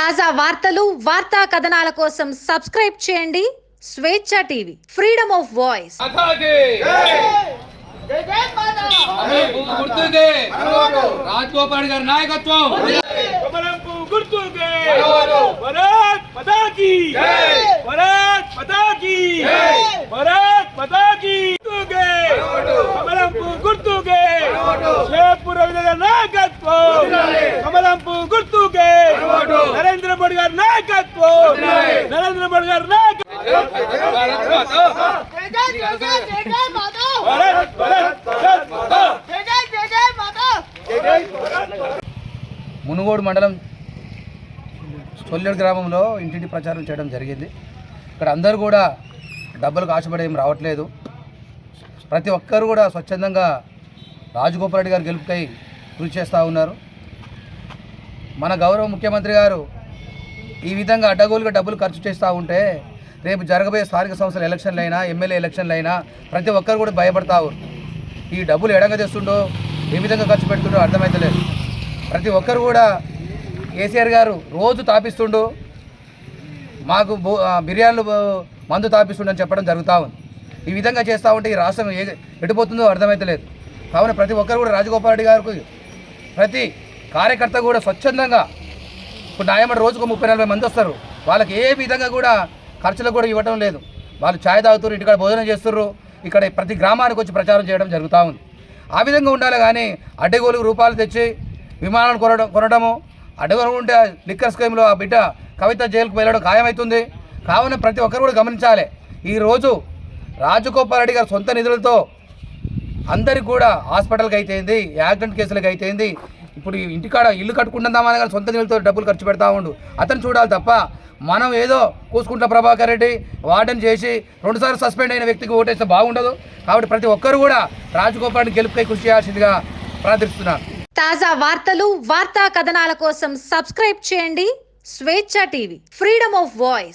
తాజా వార్తలు వార్తా కథనాల కోసం సబ్స్క్రైబ్ చేయండి. Swecha TV freedom of voice. Rajagopal గారి నాయకత్వం. గుర్తుకే మోడీ గారి నాయకత్వం. నరేంద్ర మోడీ గారి నాయకత్వం. మునుగోడు మండలం చొల్లెడు గ్రామంలో ఇంటింటి ప్రచారం చేయడం జరిగింది. ఇక్కడ అందరూ కూడా డబ్బులకు ఆశపడి ఏం రావట్లేదు. ప్రతి ఒక్కరు కూడా స్వచ్ఛందంగా రాజగోపాల్ రెడ్డి గారు గెలుపుకై కృషి చేస్తూ ఉన్నారు. మన గౌరవ ముఖ్యమంత్రి గారు ఈ విధంగా అడ్డగోలుగా డబ్బులు ఖర్చు చేస్తూ ఉంటే రేపు జరగబోయే స్థానిక సంస్థల ఎలక్షన్లు అయినా ఎమ్మెల్యే ఎలక్షన్లు అయినా ప్రతి ఒక్కరు కూడా భయపడతావు ఈ డబ్బులు ఎడంగా తెస్తుండో ఏ విధంగా ఖర్చు పెడుతుండో అర్థమవుతలేదు ప్రతి ఒక్కరు కూడా కేసీఆర్ గారు రోజు తాపిస్తుండు మాకు బో బిర్యానీలు మందు తాపిస్తుండని చెప్పడం జరుగుతూ ఉంది. ఈ విధంగా చేస్తూ ఉంటే ఈ రాష్ట్రం ఏ ఎటుపోతుందో అర్థమవుతలేదు కావున ప్రతి ఒక్కరు కూడా రాజగోపాల్ రెడ్డి గారికి ప్రతి కార్యకర్త కూడా స్వచ్ఛందంగా ఇప్పుడు న్యాయమడి రోజుకు ముప్పై నలభై మంది వస్తారు. వాళ్ళకి ఏ విధంగా కూడా ఖర్చులు కూడా ఇవ్వడం లేదు. వాళ్ళు ఛాయ్ తాగుతారు ఇంటికాడ భోజనం చేస్తుర్రు. ఇక్కడ ప్రతి గ్రామానికి వచ్చి ప్రచారం చేయడం జరుగుతూ ఉంది. ఆ విధంగా ఉండాలి కానీ అడ్డగోలు రూపాయలు తెచ్చి విమానాలు కొనడం కొనడము అడ్డగోలు ఉంటే లిక్కర్ స్కీమ్లో ఆ బిడ్డ కవిత జైలుకు వెళ్ళడం ఖాయమవుతుంది కావున ప్రతి ఒక్కరు కూడా గమనించాలి. ఈరోజు రాజగోపాల్ రెడ్డి గారి సొంత నిధులతో అందరికి కూడా హాస్పిటల్కి అయితేంది యాక్సిడెంట్ కేసులకు అయితేంది ఇప్పుడు ఇంటికాడ ఇల్లు కట్టుకుంటుందామని కానీ సొంత నీళ్ళతో డబ్బులు ఖర్చు పెడతా ఉండు. అతను చూడాలి తప్ప మనం ఏదో కూసుకుంట ప్రభాకర్ రెడ్డి వార్డెన్ చేసి రెండుసార్లు సస్పెండ్ అయిన వ్యక్తికి ఓటేస్తే బాగుండదు. కాబట్టి ప్రతి ఒక్కరు కూడా రాజగోపాల్ని గెలుపుకై కృషి చేయాల్సిందిగా ప్రార్థిస్తున్నాను. తాజా వార్తలు వార్తా కథనాల కోసం సబ్స్క్రైబ్ చేయండి. Swecha TV freedom of voice.